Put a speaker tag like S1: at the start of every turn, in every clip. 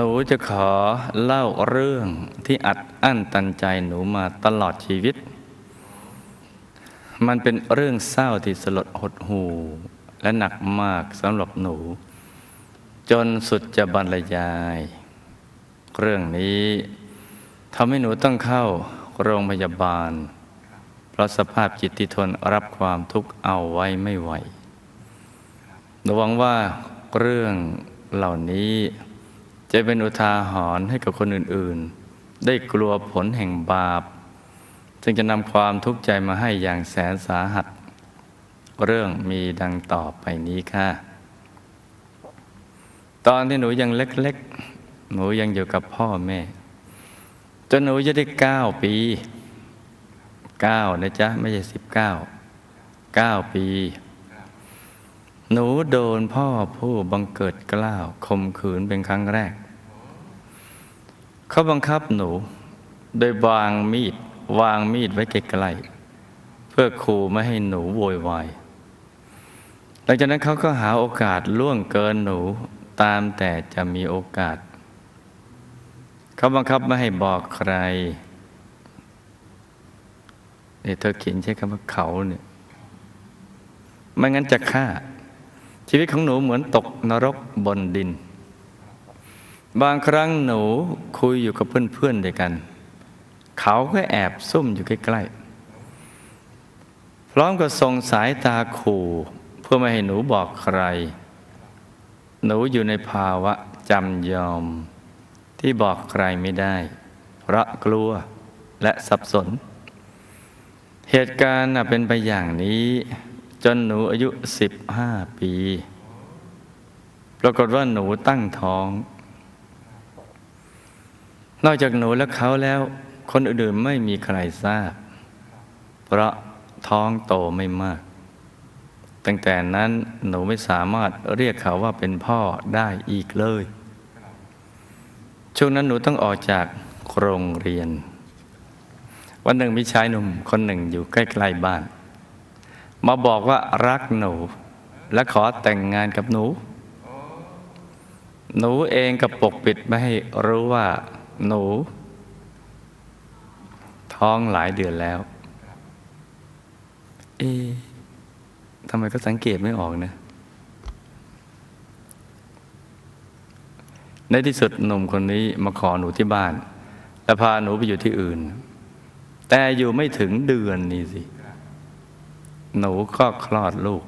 S1: นูจะขอเล่าเรื่องที่อัดอั้นตันใจหนูมาตลอดชีวิต มันเป็นเรื่องเศร้าที่สลดหดหูและหนักมากสำหรับหนู จนสุดจะบรรยาย เรื่องนี้ทำให้หนูต้องเข้าโรงพยาบาล เพราะสภาพจิตที่ทนรับความทุกข์เอาไว้ไม่ไหวหนูหวังว่าเรื่องเหล่านี้ จะเป็นอุทาหรณ์ให้กับคนอื่นๆ ได้กลัวผลแห่งบาปจึงจะนำความทุกข์ใจมาให้อย่างแสนสาหัส เรื่องมีดังต่อไปนี้ค่ะ ตอนที่หนูยังเล็กๆ หนูยังอยู่กับพ่อแม่ จนหนูจะได้เก้าปีเก้านะจ๊ะ ไม่ใช่สิบเก้าเก้าปี หนูโดนพ่อผู้บังเกิดกล้าวข่มขืนเป็นครั้งแรก เขาบังคับหนู โดยวางมีด วางมีดไว้ไกล้ๆเพื่อขู่ไม่ให้หนูโวยวายหลังจากนั้นเขาก็หาโอกาสล่วงเกินหนูตามแต่จะมีโอกาส เขาบังคับไม่ให้บอกใครเนี่ยเธอเขียนใช้คำว่าเขาเนี่ยไม่งั้นจะฆ่า ชีวิตของหนูเหมือนตกนรกบนดิน บางครั้งหนูคุยอยู่กับเพื่อนๆด้วยกัน เขาก็แอบซุ่มอยู่ใกล้ๆ พร้อมกับส่งสายตาขู่เพื่อไม่ให้หนูบอกใคร หนูอยู่ในภาวะจำยอม ที่บอกใครไม่ได้ เพราะกลัวและสับสน เหตุการณ์เป็นไปอย่างนี้ จนหนูอายุสิบห้าปี ปรากฏว่าหนูตั้งท้อง นอกจากหนูและเขาแล้วคนอื่นๆไม่มีใครทราบ เพราะท้องโตไม่มาก ตั้งแต่นั้นหนูไม่สามารถเรียกเขาว่าเป็นพ่อได้อีกเลย ช่วงนั้นหนูต้องออกจากโรงเรียน วันหนึ่งมีชายหนุ่มคนหนึ่งอยู่ใกล้ๆบ้าน มาบอกว่ารักหนู และขอแต่งงานกับหนู หนูเองก็ปกปิดไม่ให้รู้ว่า หนู ท้องหลายเดือนแล้ว เอ๊ะทำไมก็สังเกตไม่ออกนะ ในที่สุดหนุ่มคนนี้มาขอหนูที่บ้าน และพาหนูไปอยู่ที่อื่น แต่อยู่ไม่ถึงเดือนนี่สิ หนูก็คลอดลูก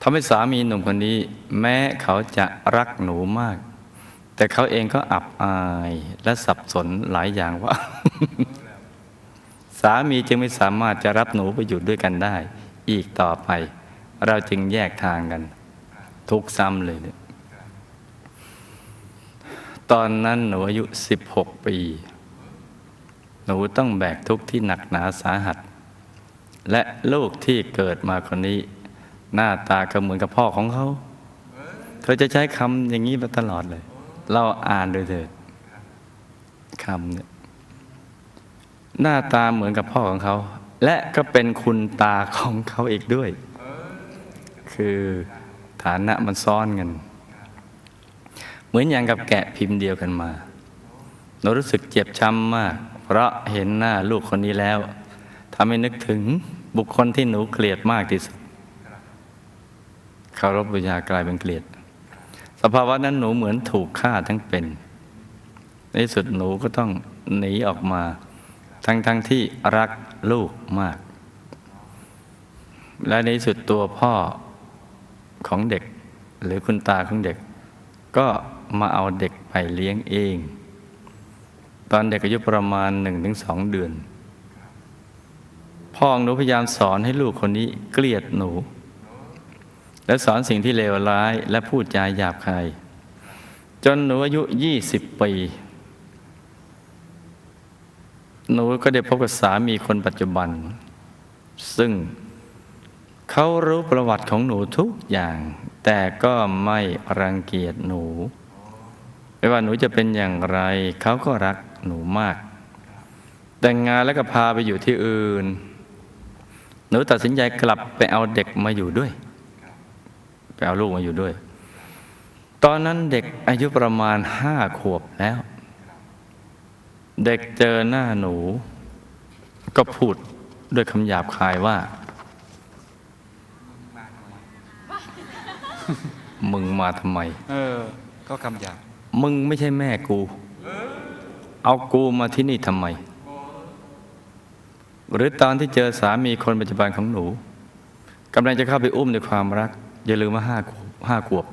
S1: ทำให้สามีหนุ่มคนนี้ แม้เขาจะรักหนูมาก แต่เขาเองก็อับอายและสับสนหลายอย่างว่า สามีจึงไม่สามารถจะรับหนูไปอยู่ด้วยกันได้ อีกต่อไป เราจึงแยกทางกัน ทุกซ้ำเลยเนี่ยตอนนั้นหนูอายุ 16 ปี หนูต้องแบกทุกข์ที่หนักหนาสาหัส และลูกที่เกิดมาคนนี้ หน้าตาก็เหมือนกับพ่อของเขา เธอจะใช้คำอย่างนี้มาตลอดเลย เราอ่านด้วยเถิดคำเนี่ยหน้าตาเหมือนกับพ่อของเขา และก็เป็นคุณตาของเขาอีกด้วย คือฐานะมันซ้อนกัน เหมือนอย่างกับแกะพิมพ์เดียวกันมาหนูรู้สึกเจ็บช้ำมาก เพราะเห็นหน้าลูกคนนี้แล้วทำให้นึกถึงบุคคลที่หนูเกลียดมากที่สุดเคารพบูชากลายเป็นเกลียด สภาวะนั้นหนูเหมือนถูกฆ่าทั้งเป็น ในที่สุดหนูก็ต้องหนีออกมา ทั้งทั้งที่รักลูกมาก และในที่สุดตัวพ่อของเด็ก หรือคุณตาของเด็ก ก็มาเอาเด็กไปเลี้ยงเอง ตอนเด็กอายุประมาณหนึ่งถึงสองเดือน พ่อหนูพยายามสอนให้ลูกคนนี้เกลียดหนู และสอนสิ่งที่เลวร้ายและพูดจาหยาบคาย จนหนูอายุยี่สิบปี หนูก็ได้พบกับสามีคนปัจจุบัน ซึ่งเขารู้ประวัติของหนูทุกอย่าง แต่ก็ไม่รังเกียจหนู ไม่ว่าหนูจะเป็นอย่างไร เขาก็รักหนูมาก แต่งงานแล้วก็พาไปอยู่ที่อื่น หนูตัดสินใจกลับไปเอาเด็กมาอยู่ด้วย ไปเอาลูกมาอยู่ด้วย ตอนนั้นเด็กอายุประมาณห้าขวบแล้ว เด็กเจอหน้าหนู ก็พูดด้วยคำหยาบคายว่า มึงมาทำไม
S2: เออ ก็คำหยาบ
S1: มึงไม่ใช่แม่กู เอากูมาที่นี่ทำไม หรือตอนที่เจอสามีคนปัจจุบันของหนูกำลังจะเข้าไปอุ้มด้วยความรัก อย่าลืมว่าห้าขวบห้าขวบ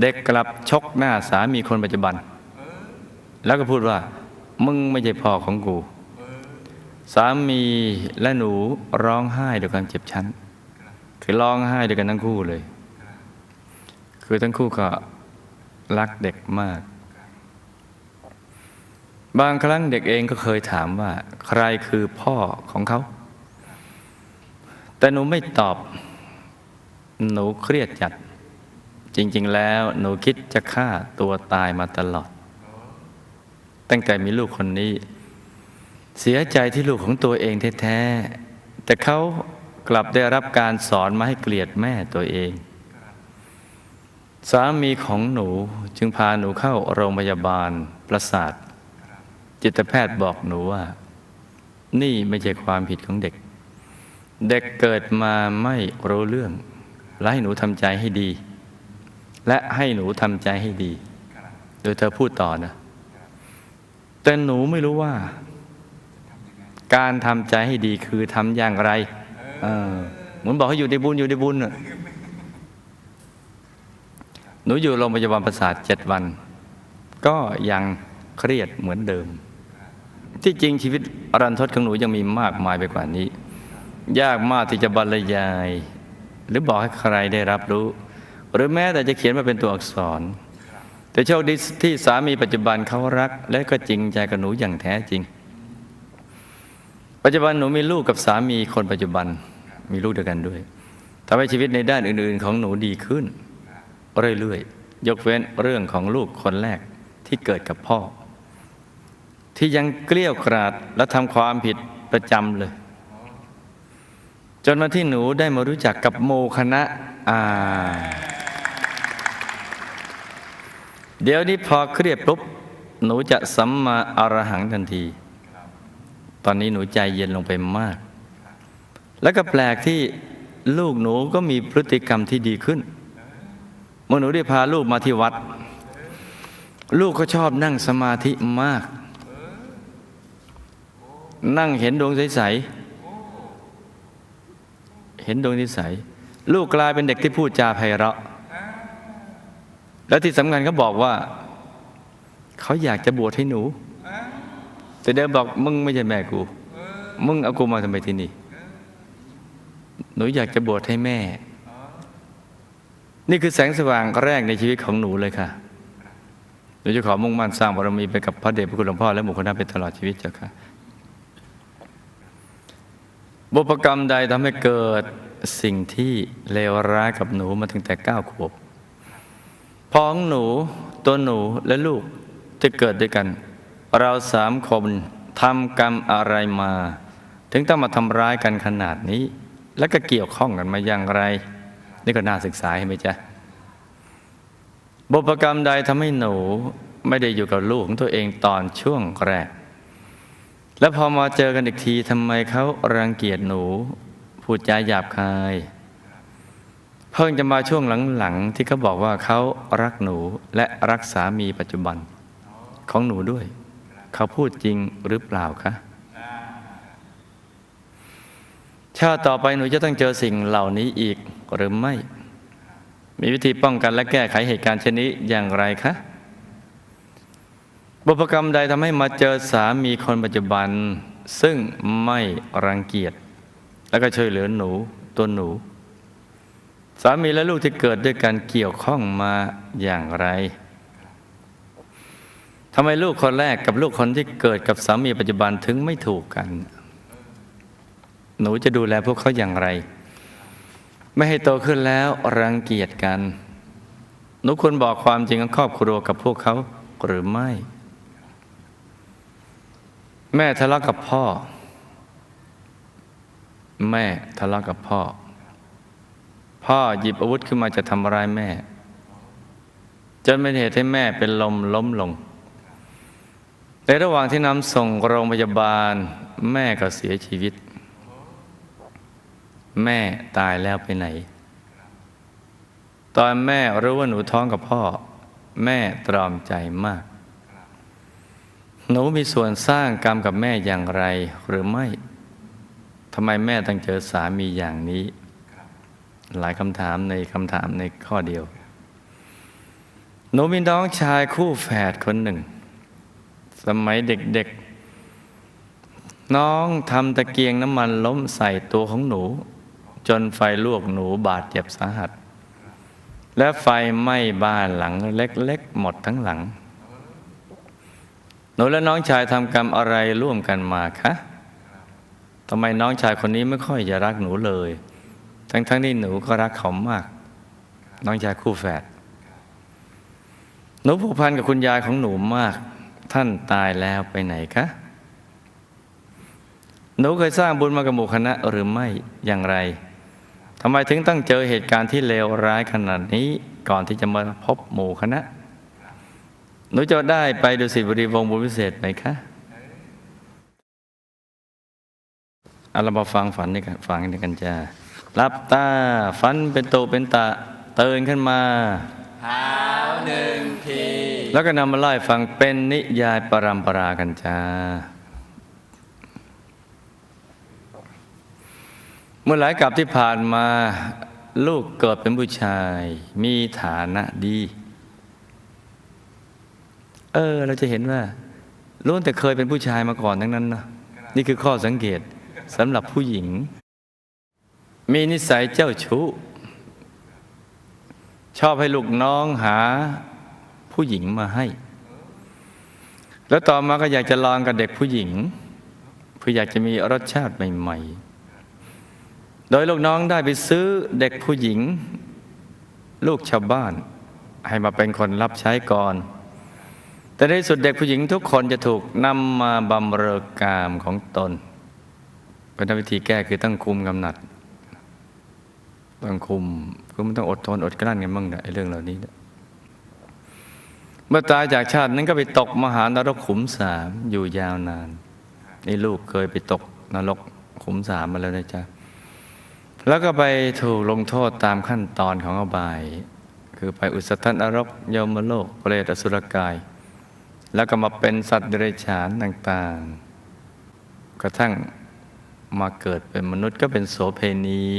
S1: เด็กกลับชกหน้าสามีคนปัจจุบัน แล้วก็พูดว่า มึงไม่ใช่พ่อของกู สามีและหนูร้องไห้ด้วยความเจ็บช้ำคือร้องไห้ด้วยกันทั้งคู่เลย คือทั้งคู่ก็รักเด็กมาก บางครั้งเด็กเองก็เคยถามว่า ใครคือพ่อของเขา แต่หนูไม่ตอบ หนูเครียดจัด จริง ๆ แล้วหนูคิดจะฆ่าตัวตายมาตลอด ตั้งแต่มีลูกคนนี้ เสียใจที่ลูกของตัวเองแท้ๆแต่เขากลับได้รับการสอนมาให้เกลียดแม่ตัวเอง สามีของหนูจึงพาหนูเข้าโรงพยาบาลประสาท จิตแพทย์บอกหนูว่า นี่ไม่ใช่ความผิดของเด็ก เด็กเกิดมาไม่รู้เรื่อง และให้หนูทำใจให้ดี และให้หนูทำใจให้ดี โดยเธอพูดต่อนะแต่หนูไม่รู้ว่า การทำใจให้ดีคือทำอย่างไรเหมือนบอกให้อยู่ในบุญอยู่ในบุญหนูอยู่โรงพยาบาลประสาทเจ็ดวัน ก็ยังเครียดเหมือนเดิม ที่จริงชีวิตรันทดของหนูยังมีมากมายไปกว่านี้ ยากมากที่จะบรรยาย หรือบอกให้ใครได้รับรู้ หรือแม้แต่จะเขียนมาเป็นตัวอักษร แต่โชคดีที่สามีปัจจุบันเขารัก และก็จริงใจกับหนูอย่างแท้จริง ปัจจุบันหนูมีลูกกับสามีคนปัจจุบันมีลูกเดียกันด้วยทำให้ชีวิตในด้านอื่น ๆ ของหนูดีขึ้น เรื่อยๆยกเว้นเรื่องของลูกคนแรกที่เกิดกับพ่อ ที่ยังเกลี้ยวกราดและทำความผิดประจำเลย จนมาที่หนูได้มารู้จักกับโมคณะอ่าเดี๋ยวนี้พอเครียดปุ๊บหนูจะสัมมาอรหังทันที ตอนนี้หนูใจเย็นลงไปมาก แล้วก็แปลกที่ลูกหนูก็มีพฤติกรรมที่ดีขึ้น เมื่อหนูได้พาลูกมาที่วัด ลูกก็ชอบนั่งสมาธิมาก นั่งเห็นดวงใสๆ เห็นดวงใสๆลูกกลายเป็นเด็กที่พูดจาไพเราะ และที่สำคัญเขาบอกว่า เขาอยากจะบวชให้หนู แต่เดิมบอกมึงไม่ใช่แม่กู มึงเอากูมาทำไมที่นี่ หนูอยากจะบวชให้แม่ นี่คือแสงสว่างแรกในชีวิตของหนูเลยค่ะหนูจะขอมุ่งมั่นสร้างบารมีไปกับพระเดชพระคุณหลวงพ่อและหมู่คณะเป็นตลอดชีวิตเจ้าค่ะ บุพกรรมใดทำให้เกิดสิ่งที่เลวร้ายกับหนูมาตั้งแต่เก้าขวบพอของหนูตัวหนูและลูกที่เกิดด้วยกัน เราสามคนทำกรรมอะไรมา ถึงต้องมาทำร้ายกันขนาดนี้ แล้วก็เกี่ยวข้องกันมาอย่างไร นี่ก็น่าศึกษาใช่ไหมจ๊ะบุพกรรมใดทำให้หนูไม่ได้อยู่กับลูกของตัวเองตอนช่วงแรก แล้วพอมาเจอกันอีกทีทำไมเขารังเกียจหนู พูดจาหยาบคาย เพิ่งจะมาช่วงหลังๆที่เขาบอกว่าเขารักหนูและรักสามีปัจจุบัน ของหนูด้วย เขาพูดจริงหรือเปล่าคะชาติต่อไปหนูจะต้องเจอสิ่งเหล่านี้อีกหรือไม่ มีวิธีป้องกันและแก้ไขเหตุการณ์เช่นนี้อย่างไรคะ บุพกรรมใดทำให้มาเจอสามีคนปัจจุบัน ซึ่งไม่รังเกียจ แล้วก็ช่วยเหลือหนูตัวหนู สามีและลูกที่เกิดด้วยกันเกี่ยวข้องมาอย่างไรทำไมลูกคนแรกกับลูกคนที่เกิดกับสามีปัจจุบันถึงไม่ถูกกัน หนูจะดูแลพวกเขาอย่างไร ไม่ให้โตขึ้นแล้วรังเกียจกัน หนูควรบอกความจริงของครอบครัวกับพวกเขาหรือไม่ แม่ทะเลาะกับพ่อ แม่ทะเลาะกับพ่อ พ่อหยิบอาวุธขึ้นมาจะทำร้ายแม่ จนเป็นเหตุให้แม่เป็นลมล้มลง ในระหว่างที่นำส่งโรงพยาบาล แม่ก็เสียชีวิต แม่ตายแล้วไปไหน ตอนแม่รู้ว่าหนูท้องกับพ่อ แม่ตรอมใจมาก หนูมีส่วนสร้างกรรมกับแม่อย่างไรหรือไม่ทำไมแม่ต้องเจอสามีอย่างนี้ หลายคำถามในคำถามในข้อเดียวหนูมีน้องชายคู่แฝดคนหนึ่ง สมัยเด็กๆ น้องทำตะเกียงน้ำมันล้มใส่ตัวของหนู จนไฟลวกหนูบาดเจ็บสาหัส และไฟไหม้บ้านหลังเล็กๆ หมดทั้งหลัง นูและน้องชายทำกรรมอะไรร่วมกันมาคะทำไมน้องชายคนนี้ไม่ค่อยจะรักหนูเลย ทั้งๆที่หนูก็รักเขามาก น้องชายคู่แฝดหนูผูกพันกับคุณยายของหนูมาก ท่านตายแล้วไปไหนคะหนูเคยสร้างบุญมากับหมู่คณะหรือไม่อย่างไรทำไมถึงต้องเจอเหตุการณ์ที่เลวร้ายขนาดนี้ก่อนที่จะมาพบหมู่คณะ หนูจะได้ไปดูสิบรีวงศ์บุญพิเศษไหมคะเอาเรามาฟังฝันนี่กันฟังนี่กันจ้ารับตาฝันเป็นโตเป็นตาเตือนขึ้นมา
S2: เท้าหนึ่งที
S1: แล้วก็นำมาไล่ฟังเป็นนิยายปรัมปรากันจ้าเมื่อหลายกับที่ผ่านมา ลูกเกิดเป็นผู้ชาย มีฐานะดี เออ เราจะเห็นว่าล้วนแต่เคยเป็นผู้ชายมาก่อนทั้งนั้นนะนี่คือข้อสังเกตสำหรับผู้หญิง มีนิสัยเจ้าชู้ชอบให้ลูกน้องหาผู้หญิงมาให้ แล้วต่อมาก็อยากจะลองกับเด็กผู้หญิงเพื่ออยากจะมีรสชาติใหม่ๆ โดยลูกน้องได้ไปซื้อเด็กผู้หญิง ลูกชาวบ้าน ให้มาเป็นคนรับใช้ก่อน แต่ในที่สุดเด็กผู้หญิงทุกคนจะถูกนำมาบำเรอกามของตนเป็นวิธีแก้คือต้องคุมกำหนัด ต้องคุมคือมันต้องอดทนอดกลั้นกันบ้างนะไอ้เรื่องเหล่านี้เนี่ยเมื่อตายจากชาตินั้นก็ไปตกมหานรกขุมสามอยู่ยาวนานนี่ลูกเคยไปตกนรกขุมสามมาแล้วนะจ๊ะแล้วก็ไปถูกลงโทษตามขั้นตอนของอบาย คือไปอุสธนรกยมโลกเปรตอสุรกาย แล้วก็มาเป็นสัตว์เดรัจฉานต่างๆ กระทั่งมาเกิดเป็นมนุษย์ก็เป็นโสเพณี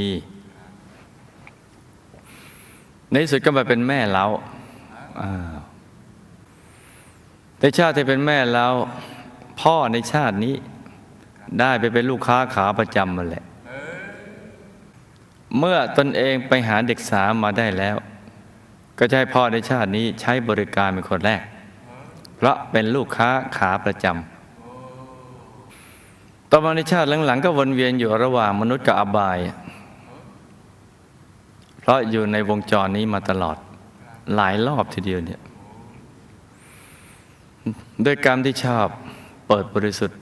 S1: ในสุดก็มาเป็นแม่เราอ้าในชาติที่เป็นแม่เราพ่อในชาตินี้ได้ไปเป็นลูกค้าขาประจำมาแหละ เมื่อตนเองไปหาเด็กสาวมาได้แล้ว ก็จะให้พ่อในชาตินี้ใช้บริการเป็นคนแรก ราะเป็นลูกค้าขาประจำต่อมาในชาติหลังๆ ก็วนเวียนอยู่ระหว่างมนุษย์กับอบาย เพราะอยู่ในวงจรนี้มาตลอดหลายรอบทีเดียวเนี่ยโดยกรรมที่ชอบเปิดบริสุทธิ์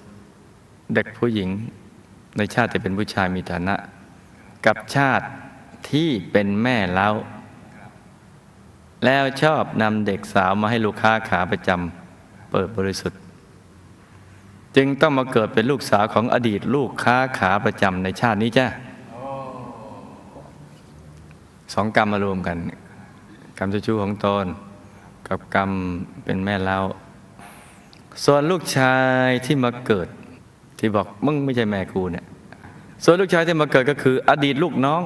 S1: เด็กผู้หญิงในชาติที่เป็นผู้ชายมีฐานะ กับชาติที่เป็นแม่เล้าแล้วชอบนำเด็กสาวมาให้ลูกค้าขาประจำ เปิดบริสุทธิ์ จึงต้องมาเกิดเป็นลูกสาวของอดีตลูกค้าขาประจำในชาตินี้จ้ะสองกรรมมารวมกัน กรรมเจ้าชู้ของตนกับกรรมเป็นแม่เล้าส่วนลูกชายที่มาเกิด ที่บอกมึงไม่ใช่แม่กูเนี่ย ส่วนลูกชายที่มาเกิดก็คือ อดีตลูกน้อง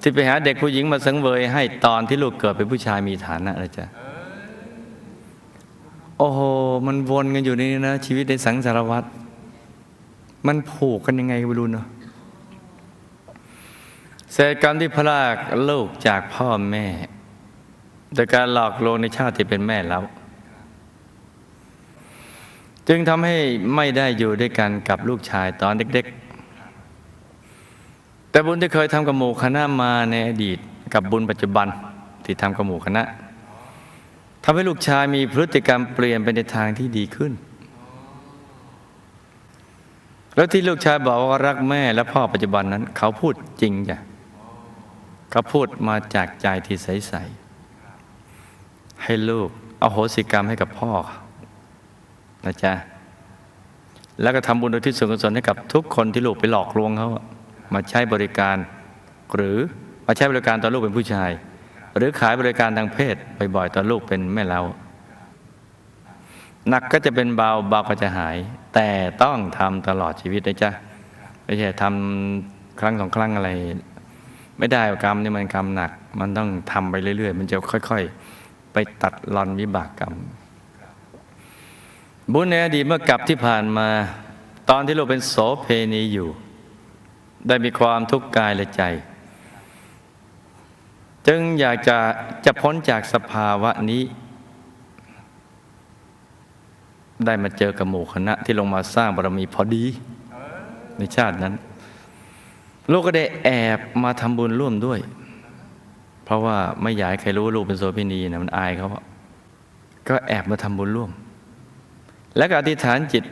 S1: ที่ไปหาเด็กผู้หญิงมาสังเวยให้ตอนที่ลูกเกิดเป็นผู้ชายมีฐานะนะจ๊ะ โอ้โห มันวนกันอยู่ในนี่นะ ชีวิตในสังสารวัตรมันผูกกันยังไงก็ไม่รู้เนาะเศษกรรมที่พลากลูกจากพ่อแม่โดยการหลอกลวงในชาติที่เป็นแม่แล้ว จึงทำให้ไม่ได้อยู่ด้วยกันกับลูกชายตอนเด็ก ๆ แต่บุญที่เคยทำกับหมู่คณะมาในอดีต กับบุญปัจจุบันที่ทำกับหมู่คณะ ทำให้ลูกชายมีพฤติกรรมเปลี่ยนไปในทางที่ดีขึ้น แล้วที่ลูกชายบอกว่ารักแม่และพ่อปัจจุบันนั้น เขาพูดจริงจ้ะเขาพูดมาจากใจที่ใสๆให้ลูกเอาโหสิกรรมให้กับพ่อนะจ๊ะแล้วก็ทำบุญโดยที่ส่วนกุศลให้กับทุกคนที่ลูกไปหลอกลวงเขามาใช้บริการ หรือมาใช้บริการตอนลูกเป็นผู้ชาย หรือขายบริการทางเพศบ่อยๆตอนลูกเป็นแม่เราหนักก็จะเป็นเบาเบาก็จะหาย แต่ต้องทำตลอดชีวิตนะจ๊ะไม่ใช่ทำครั้งสองครั้งอะไร ไม่ได้กรรมนี่มันกรรมหนัก มันต้องทำไปเรื่อย ๆ มันจะค่อย ๆ ไปตัดรอนวิบากกรรม บุญในอดีตเมื่อกลับที่ผ่านมา ตอนที่เราเป็นโสเพณีอยู่ ได้มีความทุกข์กายและใจ จึงอยากจะจะพ้นจากสภาวะนี้ ได้มาเจอกับหมู่คณะที่ลงมาสร้างบารมีพอดีในชาตินั้น ลูกก็ได้แอบมาทำบุญร่วมด้วย เพราะว่าไม่อยากให้ใครรู้ว่าลูกเป็นโสเภณีนะมันอายเขาอะก็แอบมาทำบุญร่วม และก็อธิษฐานจิต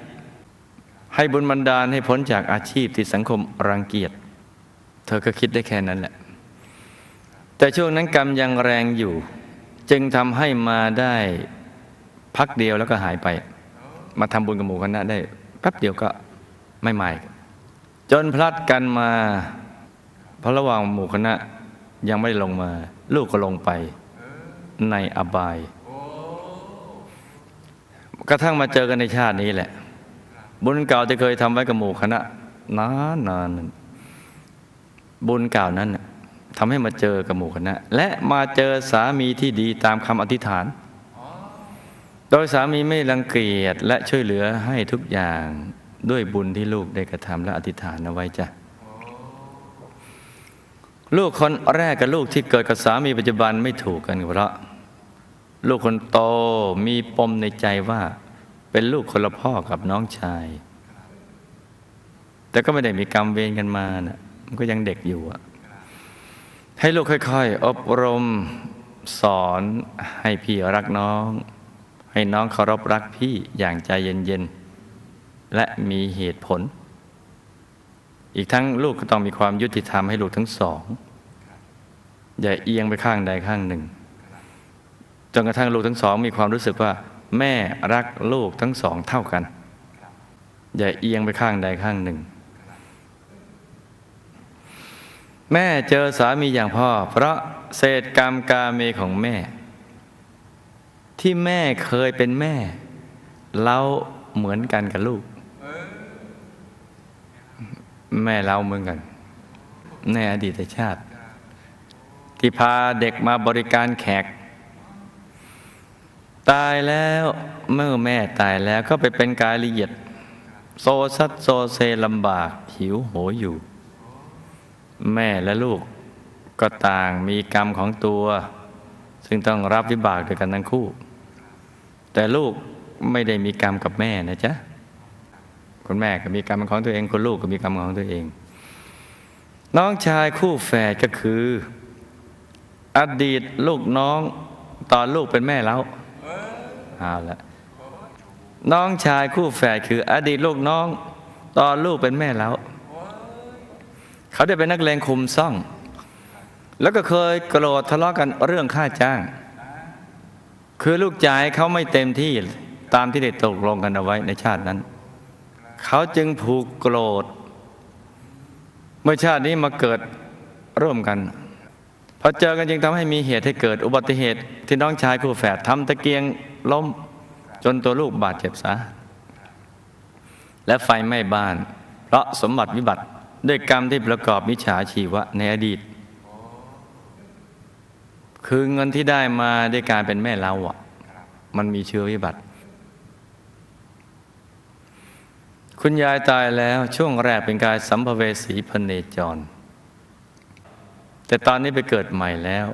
S1: ให้บุญบันดาลให้พ้นจากอาชีพที่สังคมรังเกียจ เธอก็คิดได้แค่นั้นแหละ แต่ช่วงนั้นกรรมยังแรงอยู่ จึงทำให้มาได้พักเดียวแล้วก็หายไป มาทำบุญกับหมู่คณะได้แป๊บเดียวก็ไม่ใหม่ จนพลัดกันมาเพราะระหว่างหมู่คณะยังไม่ลงมา ลูกก็ลงไปในอบาย กระทั่งมาเจอกันในชาตินี้แหละ บุญเก่าที่เคยทำไว้กับหมู่คณะนานนานบุญเก่านั้นน่ะ ทำให้มาเจอกับหมู่คณะ และมาเจอสามีที่ดีตามคำอธิษฐาน โดยสามีไม่รังเกียจและช่วยเหลือให้ทุกอย่างด้วยบุญที่ลูกได้กระทำและอธิษฐานเอาไว้จ้ะลูกคนแรกกับลูกที่เกิดกับสามีปัจจุบันไม่ถูกกันเพราะ ลูกคนโตมีปมในใจว่า เป็นลูกคนละพ่อกับน้องชาย แต่ก็ไม่ได้มีกรรมเวรกันมานะมันก็ยังเด็กอยู่อะ ให้ลูกค่อย ๆ อบรมสอนให้พี่รักน้อง ให้น้องเคารพรักพี่อย่างใจเย็นๆ และมีเหตุผล อีกทั้งลูกก็ต้องมีความยุติธรรมให้ลูกทั้งสอง อย่าเอียงไปข้างใดข้างหนึ่ง จนกระทั่งลูกทั้งสอง มีความรู้สึกว่า แม่รักลูกทั้งสองเท่ากัน อย่าเอียงไปข้างใดข้างหนึ่ง แม่เจอสามีอย่างพ่อ เพราะเศษกรรมกาเมของแม่ ที่แม่เคยเป็นแม่เราเหมือนกันกับลูก แม่เราเหมือนกัน ในอดีตชาติ ที่พาเด็กมาบริการแขก ตายแล้วเมื่อแม่ตายแล้วก็ไปเป็นกายละเอียด โซซัดโซเซลำบากหิวโหยอยู่ แม่และลูกก็ต่างมีกรรมของตัว ซึ่งต้องรับวิบากด้วยกันทั้งคู่ แต่ลูกไม่ได้มีกรรมกับแม่นะจ๊ะคุณแม่ก็มีกรรมของตัวเองคุณลูกก็มีกรรมของตัวเอง น้องชายคู่แฝดก็คือ อดีตลูกน้องตอนลูกเป็นแม่แล้วเอาละน้องชายคู่แฝดคือ อดีตลูกน้อง ตอนลูกเป็นแม่แล้ว เขาได้เป็นนักเลงคุมซ่อง แล้วก็เคยโกรธทะเลาะกันเรื่องค่าจ้าง คือลูกจ่ายเขาไม่เต็มที่ตามที่ได้ตกลงกันเอาไว้ในชาตินั้น เขาจึงผูกโกรธ เมื่อชาตินี้มาเกิดร่วมกันพอเจอกันจึงทำให้มีเหตุให้เกิดอุบัติเหตุที่น้องชายคู่แฝดทำตะเกียงล้มจนตัวลูกบาดเจ็บสาหัสและไฟไหม้บ้าน เพราะสมบัติวิบัติ ด้วยกรรมที่ประกอบมิจฉาชีวะในอดีต คือเงินที่ได้มาด้วยการเป็นแม่เล้าอะ มันมีเชื้อวิบัติ คุณยายตายแล้วช่วงแรกเป็นการสัมภเวสีพเนจร แต่ตอนนี้ไปเกิดใหม่แล้ว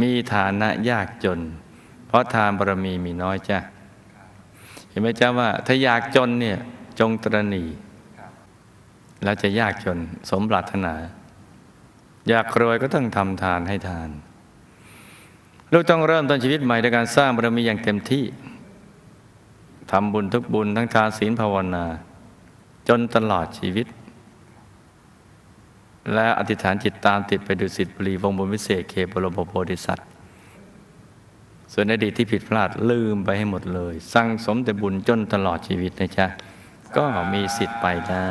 S1: มีฐานะยากจน เพราะทานบารมีมีน้อยจ้ะ เห็นไหมจ้าว่าถ้าอยากจนเนี่ยจงตรณี แล้วจะยากจนสมปรารถนา อยากรวยก็ต้องทำทานให้ทาน ลูกต้องเริ่มต้นชีวิตใหม่ด้วยการสร้างบารมีอย่างเต็มที่ทำบุญทุกบุญทั้งทานศีลภาวนา จนตลอดชีวิต และอธิษฐานจิตตามติดไปดูสิทธิบรีวงบุญวิเศษเคบรมโพธิสัตว์ส่วนอดีตที่ผิดพลาดลืมไปให้หมดเลย สั่งสมแต่บุญจนตลอดชีวิตนะจ๊ะ ก็มีสิทธิ์ไปได้